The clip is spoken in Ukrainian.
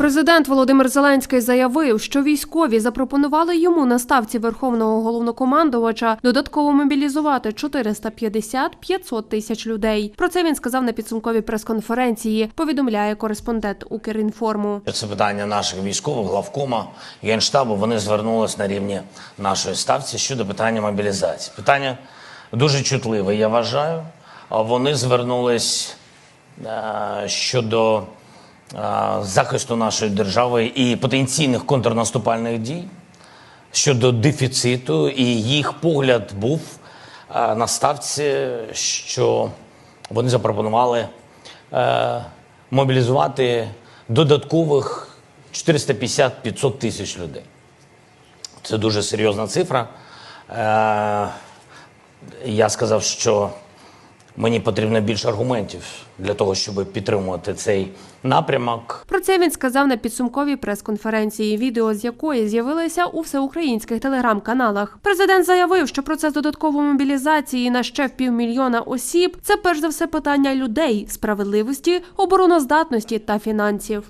Президент Володимир Зеленський заявив, що військові запропонували йому на ставці верховного головнокомандувача додатково мобілізувати 450-500 тисяч людей. Про це він сказав на підсумковій прес-конференції. Повідомляє кореспондент Укрінформу. Це питання наших військових, главкома, генштабу. Вони звернулись на рівні нашої ставці щодо питання мобілізації. Питання дуже чутливе, я вважаю. Вони звернулись е, щодо захисту нашої держави і потенційних контрнаступальних дій, щодо дефіциту, і їх погляд був е, на ставці, що вони запропонували е, мобілізувати додаткових 450-500 тисяч людей. Це дуже серйозна цифра. Е, я сказав, що мені потрібно більше аргументів для того, щоб підтримувати цей напрямок. Про це він сказав на підсумковій прес-конференції, відео з якої з'явилися у всеукраїнських телеграм-каналах. Президент заявив, що процес додаткової мобілізації на ще в півмільйона осіб це перш за все питання людей, справедливості, обороноздатності та фінансів.